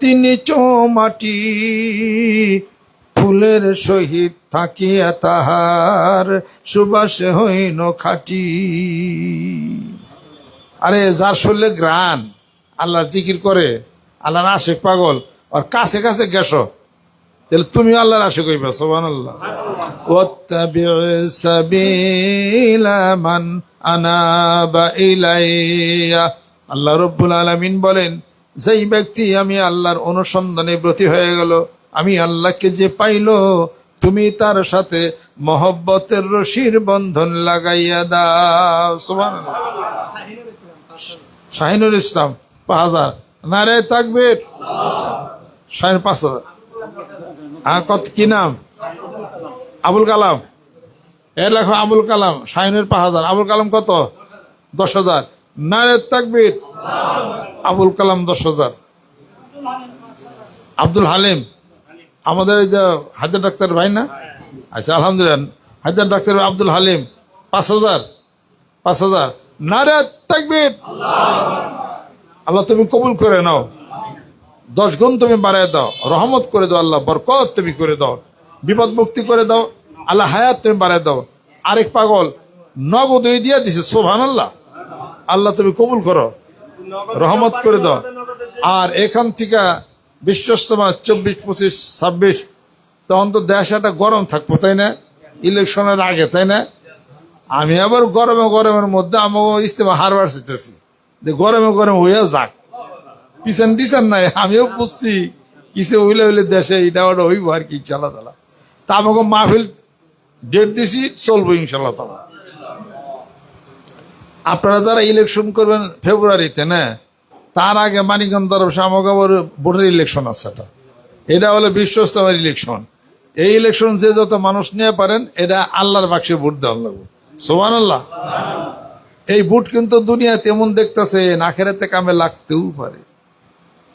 তিনি চৌমাটি মাটি ফুলের সহিত থাকিয়া তাহার সুবাস হইন খাটি। আরে, যার শরীরে গ্রান আল্লাহ জিকির করে, আল্লাহর আশেখ পাগল, আর কাছে কাছে গেছো, তাহলে তুমি আল্লাহর আশেখ হইবে সোবান আল্লাহ মান আনাবা আল্লাহ রব্বুল আলামিন বলেন যেই ব্যক্তি আমি আল্লাহর অনুসন্ধানে ব্রতী হয়ে গেল, আমি আল্লাহকে যে পাইল, তুমি তার সাথে মহব্বতের রশির বন্ধন লাগাইয়া দাও। শাহিনুল ইসলাম, পাঁচ হাজার। নারে তাকবীর? শাহিন, পাঁচ হাজার। কত কি নাম? আবুল কালাম। এর লেখো আবুল কালাম, শাহিনের পাঁচ হাজার। আবুল কালাম কত? দশ হাজার। তাকবীর। আবুল কালাম দশ হাজার। আব্দুল হালিম। আমাদের এই যে হায়দার ডাক্তার ভাই না? আচ্ছা আলহামদুলিল্লাহ। হায়দার ডাক্তার আব্দুল হালিম, পাঁচ হাজার। পাঁচ হাজার। নারে তাকবীর। আল্লাহ তুমি কবুল করে নাও। দশ গুণ তুমি বাড়ায় দাও। রহমত করে দাও আল্লাহ, বরকত তুমি করে দাও। বিপদ মুক্তি করে দাও। আল্লাহ হায়াত তুমি বাড়ায় দাও। আরেক পাগল, নগদ দিয়ে দিছে সোভান আল্লাহ আল্লাহ তুমি কবুল করো, রহমত করে দাও। আর এখান থেকে বিশ্বস্তমা চব্বিশ, পঁচিশ, ছাব্বিশ, তখন তো দেশ একটা গরম থাকব, তাই না? ইলেকশনের আগে, তাই না? আমি আবার গরমে গরমের মধ্যে আমাকে ইস্তেমা হারবার চাইতেছি যে গরমে গরমে হইয়া যাক। পিছন টিছন নাই, আমিও বুঝছি কিসে হইলে হইলে দেশে এটা ওটা হইব আর কি ইনশাল্লাহ তালা তা আমাকে মাহফিল ডেট দিছি, চলবো ইনশাল্লাহ তালা আপনারা যারা ইলেকশন করবেন ফেব্রুয়ারিতে না, তার আগে মানিকগঞ্জ আমাকে আবার ভোটের ইলেকশন আছে এটা। এটা হলো বিশ্বস্তমের ইলেকশন এই ইলেকশন যে যত মানুষ নিয়ে পারেন, এটা আল্লাহর বাক্সে ভোট দেওয়া লাগবে। সোমান আল্লাহ এই বুট কিন্তু দুনিয়া তেমন দেখতেছে নাখেরাতে কামে লাগতেও পারে।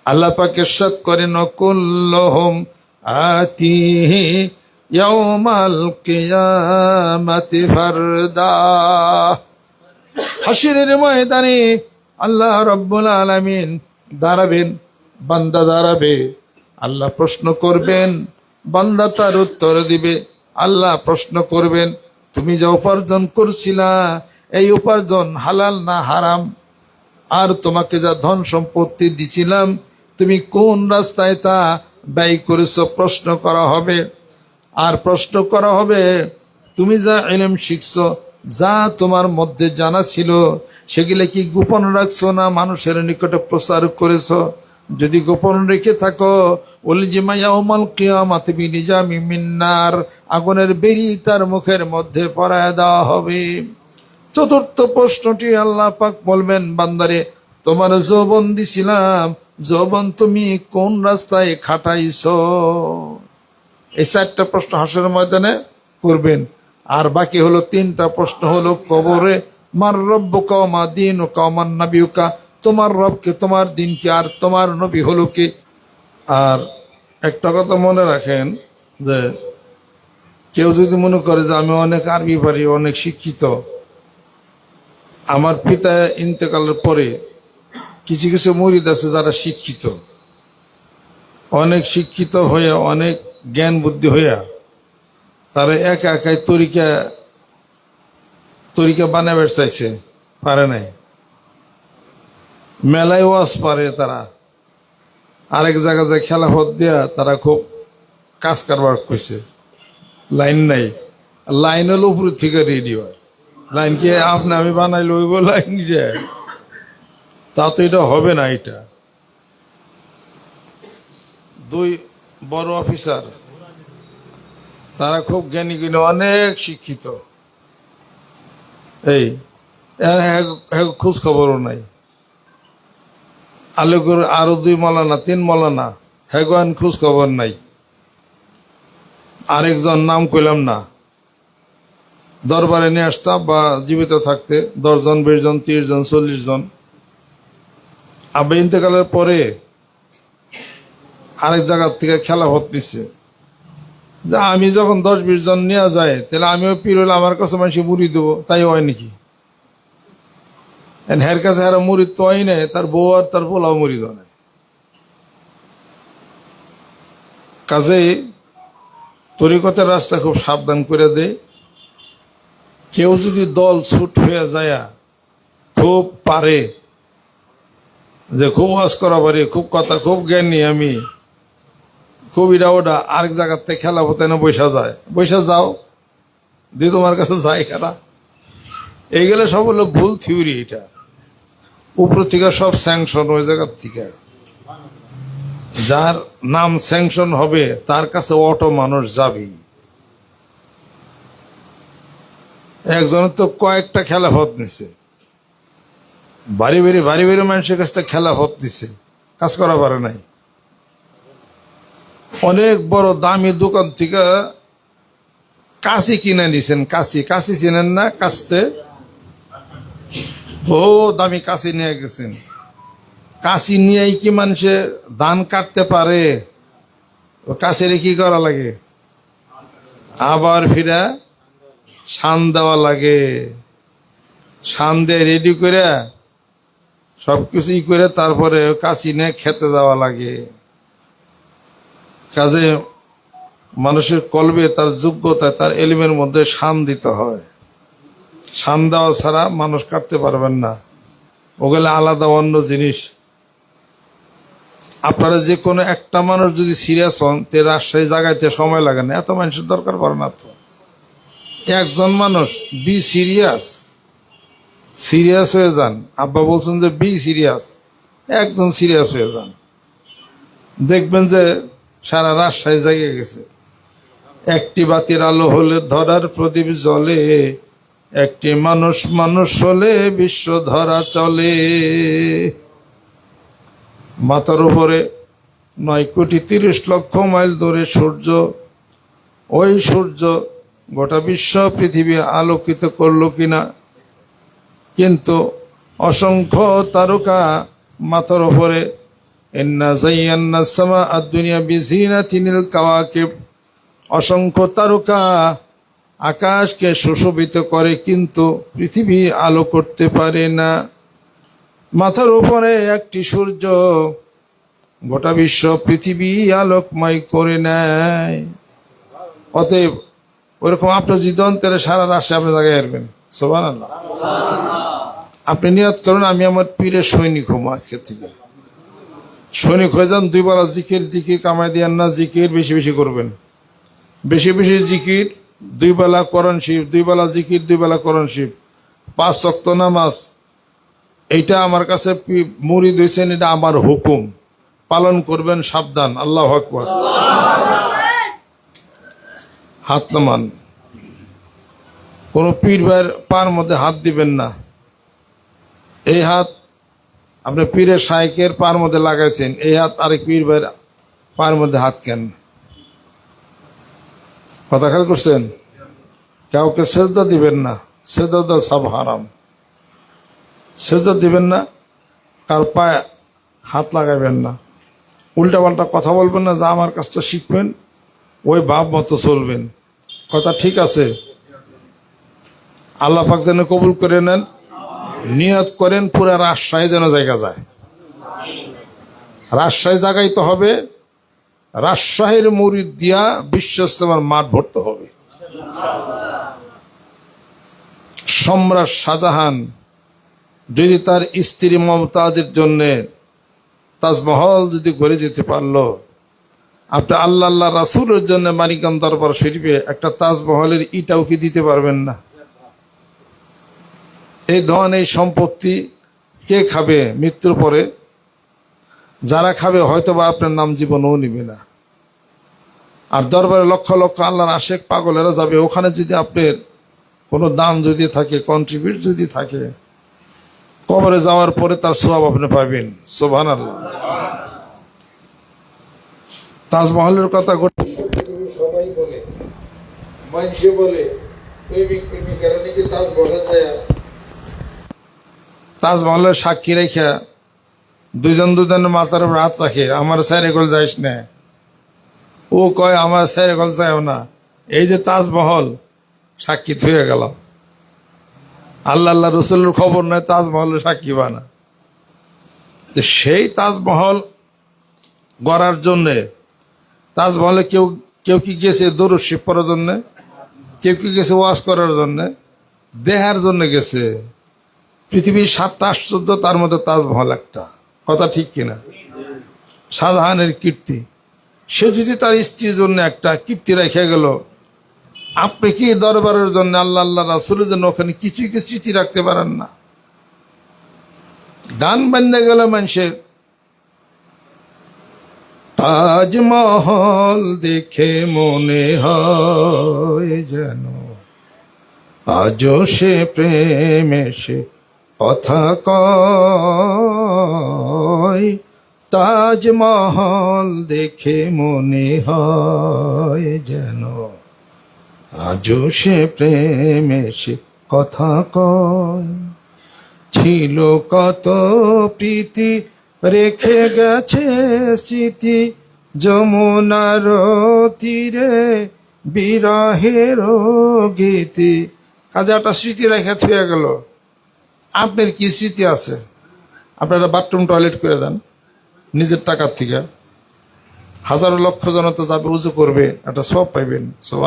আল্লাহ পাক ইরশাদ করেন, কুল্লুহুম আতিহি ইয়াউমাল কিয়ামাতি ফারদা। হাসিরের ময়দানে আল্লাহ রব্বুল আলামিন দাঁড়াবেন, বান্দা দাঁড়াবে। আল্লাহ প্রশ্ন করবেন, বান্দা তার উত্তর দিবে। আল্লাহ প্রশ্ন করবেন, তুমি যা উপার্জন করছিলা, এই উপার্জন হালাল না হারাম? আর তোমাকে যা ধন সম্পত্তি দিছিলাম, তুমি কোন রাস্তায় তা ব্যয় করেছ? প্রশ্ন করা হবে। আর প্রশ্ন করা হবে, তুমি যা এলেম শিখছো যা তোমার মধ্যে জানা ছিল, সেগুলো কি গোপন রাখছো না মানুষের নিকটে প্রচার করেছ? যদি গোপন রেখে থাকো ওলি জিমাইয়াউমাল কিয়ামাত বিনিজামি মিন্নার আগুনের বেরি তার মুখের মধ্যে পরায় দেওয়া হবে। চতুর্থ প্রশ্নটি আল্লাহ পাক বলবেন, বান্দারে, তোমার যৌবন দিছিলাম, যৌবন তুমি কোন রাস্তায় খাটাইছ? এই চারটা প্রশ্ন হাসের ময়দানে করবেন। আর বাকি হলো তিনটা প্রশ্ন হলো কবরে, মার রব্য কমা দিন ও কমান নবীকা তোমার রবকে তোমার দিনকে আর তোমার নবী হলো কি? আর একটা কথা মনে রাখেন যে, কেউ যদি মনে করে যে আমি অনেক আরবি পারি, অনেক শিক্ষিত, আমার পিতা ইন্তেকালের পরে কিছু কিছু মরিদ আছে যারা শিক্ষিত। অনেক শিক্ষিত হয়ে, অনেক জ্ঞান বুদ্ধি হইয়া তারা একা একাই তরিকা তরিকা বানাবার চাইছে, পারে নাই। মেলায় ওয়াজ পারে তারা। আরেক জায়গা যায় খেলাফত দিয়া তারা খুব কাজ কারবার করছে। লাইন নাই। লাইন হলো উপর থেকে রেডি হয় লাইন কি আপনি আমি বানাই লইব লাইন যে? তা তো এটা হবে না এটা। দুই বড় অফিসার তারা খুব জ্ঞানী, কিন্তু অনেক শিক্ষিত। এই, এর হ্যাগ- হ্যাগ খোঁজ খবরও নাই। আলোকের আরও দুই মলানা, তিন মলানা হ্যাগান খোঁজ খবর নাই। আরেকজন নাম কইলাম না। দরবারে নিয়ে আসতাম বা জীবিত থাকতে, দশজন বিশ জন তিরিশ জন চল্লিশ জন আবে ইন্তেকালের পরে আরেক জায়গার থেকে খেলা হতেছে যে আমি যখন দশ বিশ জন নেওয়া যায়, তাহলে আমিও পীর হলে আমার কাছে মানুষ মুড়ি দেবো, তাই হয় নাকি? হের কাছে হারা মুড়ি তো হয় নাই, তার বউ আর তার পোলাও মুড়ি দেয় নাই। কাজেই তরিকতের রাস্তা খুব সাবধান করে দেয় কেউ যদি দল ছুট হয়ে যায়, খুব পারে যে খুব ওয়াজ করা পারি, খুব কথা, খুব জ্ঞানী আমি। এটা ওটা আরেক জায়গার থেকে খেলা হতে না বৈশা যায়। বৈশা যাও। দিয়ে তোমার কাছে যায় খেলা। এইগুলো সব হলো ভুল থিওরি এটা। উপর থেকে সব স্যাংশন ওই জায়গার থেকে। যার নাম স্যাংশন হবে, তার কাছে অটো মানুষ যাবেই। একজনের তো কয়েকটা খেলা হত নিছে। বাড়ি বাড়ি বাড়ি বাড়ি মানুষের কাছ থেকে খেলা হত দিছে কাজ করা পারে নাই। অনেক বড় দামি দোকান থেকে কাশি কিনে নিছেন, কাশি। কাশি চিনেন না, কাশতে। ও দামি কাশি নিয়ে গেছেন। কাশি নিয়েই কি মানুষে ধান কাটতে পারে? কাশিরে কি করা লাগে? আবার ফিরা সান দেওয়া লাগে। সান দিয়ে রেডি করে সব কিছুই করে তারপরে কাশি নিয়ে খেতে দেওয়া লাগে। কাজে মানুষের কলবে তার যোগ্যতা, তার এলিমের মধ্যে শান দিতে হয়। শান দেওয়া ছাড়া মানুষ কাটতে পারবেন না। ওগুলো আলাদা অন্য জিনিস। আপনারা যে কোনো একটা মানুষ যদি সিরিয়াস হন, তে রাজশাহী জায়গাতে সময় লাগে না। এত মানুষের দরকার পড়ে না তো। একজন মানুষ বি সিরিয়াস সিরিয়াস হয়ে যান। আব্বা বলছেন যে বি সিরিয়াস, একজন সিরিয়াস হয়ে যান। দেখবেন যে সারা রাজশাহী জায়গায় গেছে। একটি বাতির আলো হলে ধরার প্রদীপ জ্বলে, একটি মানুষ মানুষ হলে বিশ্ব ধরা চলে। মাথার উপরে নয় কোটি তিরিশ লক্ষ মাইল দূরে সূর্য। ওই সূর্য গোটা বিশ্ব পৃথিবী আলোকিত করল কিনা? কিন্তু অসংখ্য তারকা মাথার উপরে ইন্না জাইয়ান্না সামা আদ-দুনিয়া বিজিনাতিনিল কাওয়াকিব অসংখ্য তারকা আকাশকে সুশোভিত করে, কিন্তু পৃথিবী আলো করতে পারে না। মাথার উপরে একটি সূর্য গোটা বিশ্ব পৃথিবী আলোকময় করে নেয়। অতএব ওরকম আপনার জিদন্তের সারা রাশি আপনি জায়গায় আসবেন সোবান আপনি নিয়ত করুন, আমি আমার পীরের সৈনিক হব আজকে থেকে। সৈনিক হয়ে যান, দুই বেলা জিকির জিকির কামাই দিয়ান না, জিকির বেশি বেশি করবেন। বেশি বেশি জিকির, দুই বেলা করণ শিব দুই বেলা জিকির, দুই বেলা করণ শিব পাঁচ শক্ত নামাজ, এইটা আমার কাছে মুড়ি দিয়েছেন, এটা আমার হুকুম। পালন করবেন সাবধান, আল্লাহ আকবর। হাত নামান। কোনো পীর ভাইয়ের পার মধ্যে হাত দিবেন না। এই হাত আপনি পীরের সাইকের পার মধ্যে লাগাইছেন, এই হাত আরেক পীর ভাইয়ের পার মধ্যে হাত কেন? কথা খেয়াল করছেন? কাউকে সেজদা দিবেন না, সেজদা দেওয়া সব হারাম। সেজদা দিবেন না, কার পায়ে হাত লাগাবেন না। উল্টা পাল্টা কথা বলবেন না, যা আমার কাছটা শিখবেন, ওই ভাব মতো চলবেন। কথা ঠিক আছে? আল্লাহ পাক যেন কবুল করে নেন। নিয়ত করেন, পুরা রাজশাহী যেন জায়গা যায়। রাজশাহী জায়গায় তো হবে, রাজশাহীর মুড়ি দিয়া বিশ্বস্তমার মাঠ ভরতে হবে। সম্রাট শাহজাহান যদি তার স্ত্রী মমতাজের জন্য তাজমহল যদি ঘুরে যেতে পারল, আপনি আল্লাহ আল্লাহ রাসুলের জন্য মানিকাম দরবার শরীফে একটা তাজমহলের ইটাও কি দিতে পারবেন না? এই ধন, এই সম্পত্তি কে খাবে মৃত্যুর পরে? যারা খাবে হয়তো বা আপনার নাম জীবনও নিবে না। আর দরবারে লক্ষ লক্ষ আল্লাহর আশেক পাগলেরা যাবে। ওখানে যদি আপনার কোনো দান যদি থাকে কন্ট্রিবিউট যদি থাকে, কবরে যাওয়ার পরে তার সোয়াব আপনি পাবেন। সোভান আল্লাহ তাজমহলের কথা সবাই বলে, মানুষে বলে প্রেমিক প্রেমিকারা তাজমহলে যায় তাজমহলের সাক্ষী রেখা দুজন দুজনের মাথার উপর হাত রাখে, আমার স্যার এগুলো যাইস না। ও কয়, আমার স্যার এগুলো যাও না। এই যে তাজমহল সাক্ষী থুয়ে গেল। আল্লাহ আল্লাহ রসুলের খবর নয় তাজমহলের সাক্ষী বানা তো সেই তাজমহল গড়ার জন্যে তাজমহলে কেউ কেউ কি গেছে দরুশি পড়ার জন্যে? কেউ কি গেছে ওয়াশ করার জন্যে? দেহার জন্য গেছে। পৃথিবীর সাতটা আশ্চর্য, তার মধ্যে তাজমহল একটা। কথা ঠিক কিনা? শাহজাহানের কীর্তি। সে যদি তার স্ত্রীর জন্য একটা কীর্তি রেখে গেল, আপনি কি দরবারের জন্য আল্লাহ আল্লাহ রাসুলের জন্য ওখানে কিছুই কি স্মৃতি রাখতে পারেন না? গান বান্ধে গেল মানুষের তাজমহল দেখে মনে হয় যেন আজও সে প্রেম এসে কথা কয়, তাজমহল দেখে মনে হয় যেন আজও সে প্রেম এসে কথা ছিল কত প্রীতি, রেখে গেছে স্মৃতি, যমুনার তীরে বিরহের গীতি। কাজে একটা স্মৃতি রেখে থুয়ে গেল। আপনার কি স্মৃতি আছে? আপনারা বাথরুম টয়লেট করে দেন নিজের টাকার থেকে। হাজারো লক্ষ জনতা যাবে উজু করবে একটা সব পাইবেন। সব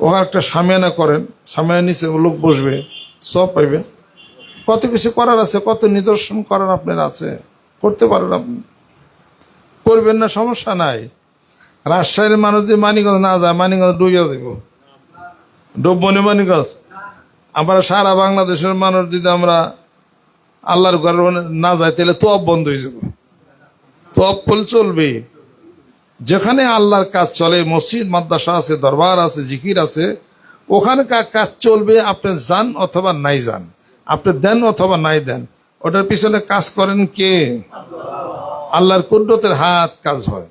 ওখানে একটা সামিয়ানা করেন সামিয়ানা নিচে লোক বসবে সব পাইবেন। কত কিছু করার আছে কত নিদর্শন করার আপনার আছে করতে পারেন আপনি। করবেন না সমস্যা নাই। রাজশাহীর মানুষ যদি মানিগঞ্জ না যায় মানিগঞ্জ ডুবিয়া দেব। ডুববনি মানিগঞ্জ আমরা সারা বাংলাদেশের মানুষ যদি আমরা আল্লাহর ঘরে না যাই, তাহলে তপ বন্ধ হয়ে যাবে। তপ বলে চলবে। যেখানে আল্লাহর কাজ চলে, মসজিদ, মাদ্রাসা আছে, দরবার আছে, জিকির আছে, ওখানে কা- কাজ চলবে, আপনি যান অথবা নাই যান। আপনি দেন অথবা নাই দেন। ওটার পিছনে কাজ করেন কে? আল্লাহর কুদরতের হাত কাজ হয়।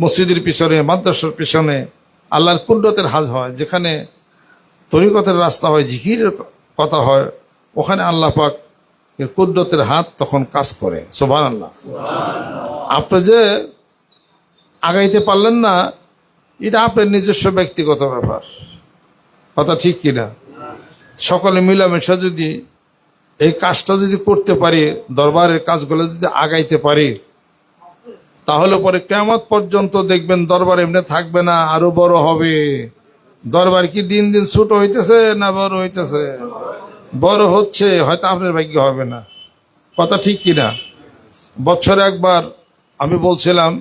মসজিদের পিছনে, মাদ্রাসার পিছনে আল্লাহর কুদরতের হাজ হয়। যেখানে তরিকতের রাস্তা হয় জিকিরের কথা হয় ওখানে আল্লাহ পাক এর কুদরতের হাত তখন কাজ করে। সোভান আল্লাহ আপনি যে আগাইতে পারলেন না এটা আপনার নিজস্ব ব্যক্তিগত ব্যাপার। কথা ঠিক কিনা? সকলে মিলামেশা যদি এই কাজটা যদি করতে পারি দরবারের কাজগুলো যদি আগাইতে পারি তাহলে পরে কেমন পর্যন্ত দেখবেন দরবার এমনি থাকবে না আরও বড় হবে। দরবার কি দিন দিন ছোট হইতেছে না বড় হইতেছে? বড় হচ্ছে, হয়তো আপনার ভাগ্য হবে না। কথা ঠিক কিনা? বছরে একবার আমি বলছিলাম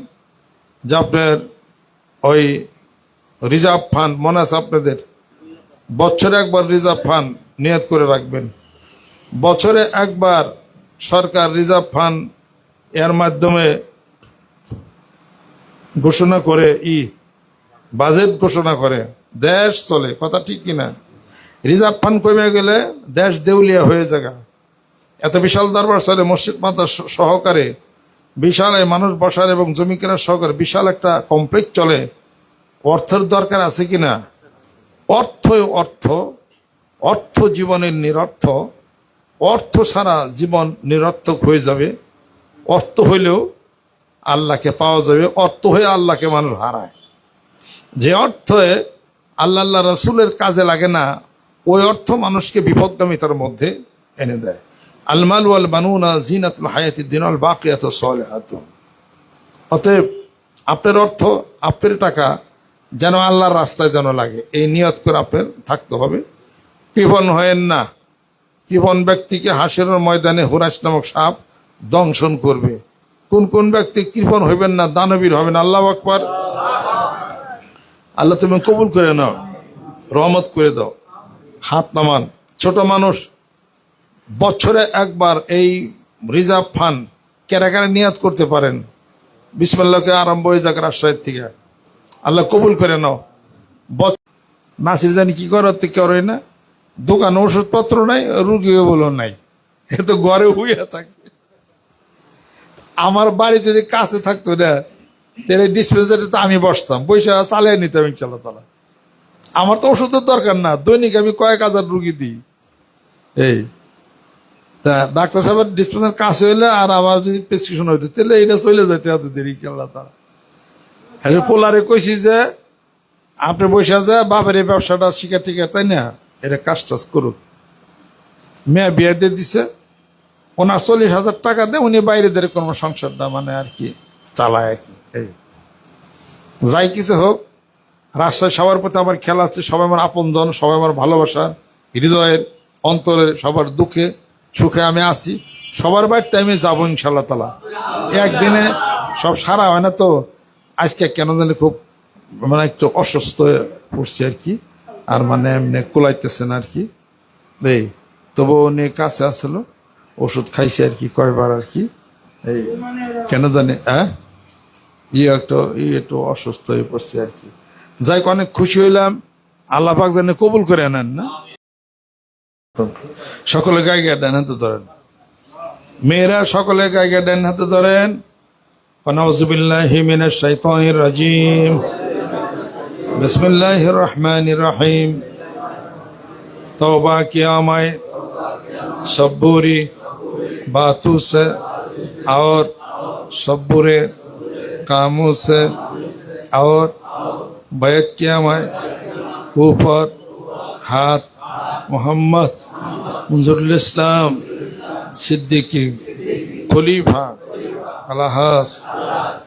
যে আপনার ওই রিজার্ভ ফান্ড মনে আছে আপনাদের, বছরে একবার রিজার্ভ ফান্ড নিয়ত করে রাখবেন। বছরে একবার সরকার রিজার্ভ ফান্ড এর মাধ্যমে ঘোষণা করে, ই বাজেট ঘোষণা করে। দেশ চলে, কথা ঠিক কিনা? রিজার্ভ ফান্ড কমে গেলে দেশ দেউলিয়া হয়ে যাগা। এত বিশাল দরবার চলে, মসজিদ মাতার সহকারে। বিশাল মানুষ বসার এবং জমি কেনার সহকারে বিশাল একটা কমপ্লেক্স চলে। অর্থের দরকার আছে কিনা? অর্থ অর্থ। অর্থ জীবনের নিরর্থ। অর্থ ছাড়া জীবন নিরর্থক হয়ে যাবে। অর্থ হইলেও আল্লাহকে পাওয়া যাবে। অর্থ হয়ে আল্লাহকে মানুষ হারায়। যে অর্থে আল্লাহ রসুলের কাজে লাগে না, ওই অর্থ মানুষকে বিপদগামিতার মধ্যে এনে দেয়। আলমাল ওয়াল বানুনা জিনাতুল হায়াতি দিনাল বাকিয়াত সলেহাত অতএব আপনার অর্থ, আপনার টাকা যেন আল্লাহর রাস্তায় যেন লাগে। এই নিয়ত করে আপনার থাকতে হবে। কৃপণ হয়েন না। কৃপণ ব্যক্তিকে হাসির ময়দানে হুরাস নামক সাপ দংশন করবে। কোন কোন ব্যক্তি কৃপণ হইবেন না, দানবীর হবেন, আল্লাহ আকবর। আল্লাহ তুমি কবুল করে নাও, রহমত করে দাও। হাত নামান। ছোট মানুষ, বছরে একবার এই রিজার্ভ ফান্ড কেরা কেরা নিয়াত করতে পারেন। বিসমাল্লাহকে আরম্ভ হয়ে যাক রাজশাহীর থেকে। আল্লাহ কবুল করে নাও। নাসির জানি কি করতে করে না। দোকান ওষুধপত্র নাই, রুগীও বলো নাই। এ তো ঘরে হইয়া থাকে। আমার বাড়ি যদি কাছে থাকতো না তাহলে আমি বসতাম। বসে চালিয়ে নিতাম ইনশাল্লাহ তালা আমার তো ওষুধের দরকার না। দৈনিক আমি কয়েক হাজার রুগী দিই। এই। তা ডাক্তার সাহেবের ডিসপেন্সার কাছে হইলে আর আমার যদি প্রেসক্রিপশন হইতো, তাহলে এটা চলে যেতে এত দেরি ইনশাল্লাহ তালা হ্যাঁ পোলারে কইছি যে, আপনি বসে যায় বাপের এই ব্যবসাটা শিখা টিকা তাই না? এটা কাজ টাজ করুক। মেয়ে বিয়ে দিয়ে দিছে। ওনার চল্লিশ হাজার টাকা দেয় উনি বাইরে দিয়ে কোনো সংসারটা মানে আর কি চালায় আর কি। যাই কিছু হোক, রাস্তায় সবার প্রতি আমার খেলা আছে, সবাই আমার আপনজন সবাই আমার ভালোবাসা, হৃদয়ের অন্তরের সবার দুঃখে, সুখে আমি আছি। সবার বাড়িতে আমি যাব ইনশাল্লাহ তালা একদিনে সব সারা হয় না তো, আজকে কেন জানি খুব মানে একটু অসুস্থ হয়ে পড়ছি আর কি, আর মানে এমনি কুলাইতেছে না আর কি। এই তবু উনি কাছে আসলো, ওষুধ খাইছে আর কি কয়বার আর কি। এই, কেন জানি হ্যাঁ? ইয়ে একটা ইয়ে একটু অসুস্থ হয়ে পড়ছে আর কি। যাই অনেক খুশি হইলাম। আল্লাহ পাক জানে কবুল করে আনেন না? সকলে গায়ে ডান হাতে ধরেন। মেয়েরা সকলে গায়ে ডান হাতে ধরেন। হিমিনের সব্বুরে कामों से और मैं ऊपर हाथ मोहम्मद मंजूरुल सिद्दीकी खलीफा अलहास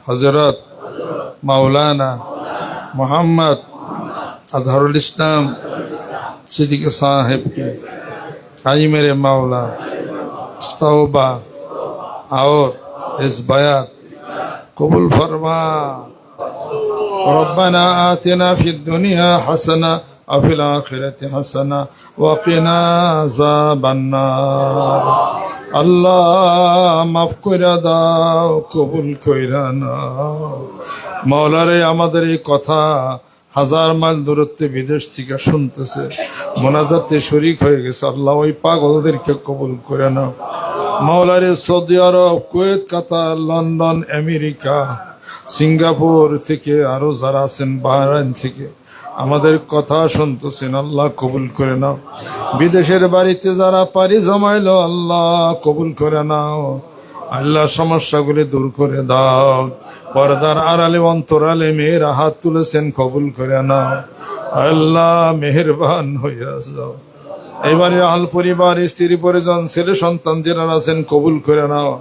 हज़रत मौलाना मोहम्मद अजहरुल इस्लाम सिद्दीक साहेब की आई मेरे मौला तौबा और इस बयात কবুল ফরমা। ربنا آتنا في الدنيا حسنة وفي الآخرة حسنة وقنا عذاب النار আল্লাহ মাফ কইরা দাও, কবুল কইরা না মাওলারে, আমাদের এই কথা হাজার মাইল দূরত্বে বিদেশ থেকে শুনতেছে, মোনাজাতে শরিক হয়ে গেছে। আল্লাহ ওই পাগলদেরকে কবুল করে নাও। মাওলারে Saudi Arab, Kuwait, Qatar, London, America, Singapore থেকে আরও যারা আছেন, বাহরাইন থেকে, আমাদের কথা শুনতেছেন, আল্লাহ কবুল করে নাও। বিদেশের বাড়িতে যারা পারি জমাইলো, আল্লাহ কবুল করে নাও। আল্লাহ সমস্যাগুলি দূর করে দাও। পর্দার আড়ালে, অন্তরালে মেয়েরা হাত তুলেছেন, কবুল করে নাও। আল্লাহ মেহেরবান হইয়া যাও। এবারে আল পরিবার, স্ত্রী, পরিজন, ছেলে, সন্তান যারা আছেন, কবুল করে নাও।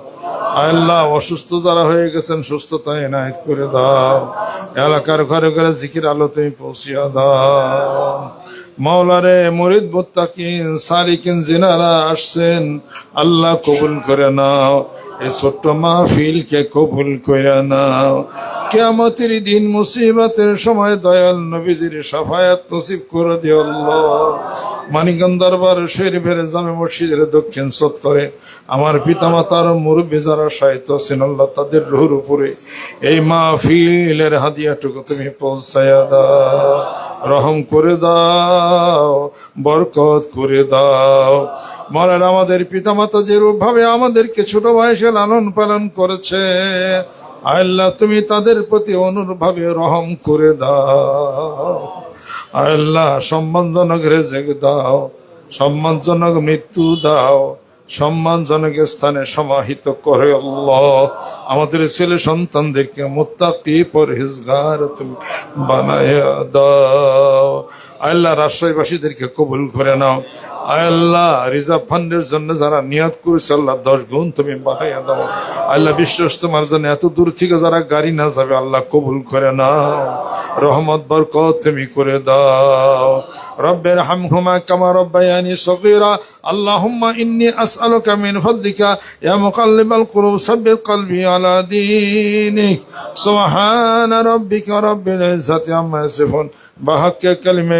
আল্লাহ, অসুস্থ যারা হয়ে গেছেন সুস্থতা এনায়ত করে দাও। এলাকার ঘরে ঘরে জিকির আলো তুমি পৌঁছিয়া দাও। মাওলারে মরিদ মোত্তাকিন, সারিকিন জিনারা আসছেন, আল্লাহ কবুল করে নাও। এ ছোট্ট মাহফিলকে কবুল করে নাও। কেমতের দিন মুসিবতের সময় দয়াল নবীজির সাফায়াত নসিব করে দিও আল্লাহ। মানিকগঞ্জ দরবার শরীফের জামে মসজিদের দক্ষিণ সত্তরে আমার পিতামাতার মুরব্বী যারা সাহিত্য আল্লাহ তাদের রুহুর উপরে এই মাহফিলের হাদিয়াটুকু তুমি পৌঁছায়া দাও, রহম করে দাও, বরকত করে দাও। মরার আমাদের পিতামাতা যেরূপ ভাবে আমাদেরকে ছোট বয়সে লালন পালন করেছে আল্লাহ, তুমি তাদের প্রতি অনুরূপভাবে রহম করে দাও। আল্লাহ, সম্মানজনক রেজেক দাও, সম্মানজনক মৃত্যু দাও, সম্মানজনক স্থানে সমাহিত করে আল্লাহ। আমাদের ছেলে সন্তানদেরকে মোত্তাকি পরহেজগার তুমি বানায় দাও। আল্লাহ রাজশাহীবাসীদেরকে কবুল করে নাও। আল্লাহ রিজার্ভ ফান্ডের জন্য যারা নিয়াদ করেছে, আল্লাহ দশ গুণ তুমি বাড়াইয়া দাও। আল্লাহ বিশ্বাস তোমার জন্য এত দূর থেকে যারা গাড়ি না যাবে, আল্লাহ কবুল করে নাও। রহমত, বরকত তুমি করে দাও। রব্বের হামহুমা কামা রব্বায়ানি সগীরা। আল্লাহুম্মা ইন্নী আসআলুকা মিন ফাদলিকা। ইয়া মুকাল্লিবাল কুলুব সাব্বির কলবি আলা দীনিক। সুবহান রাব্বিকা রব্বিল ইজ্জাতি আম্মা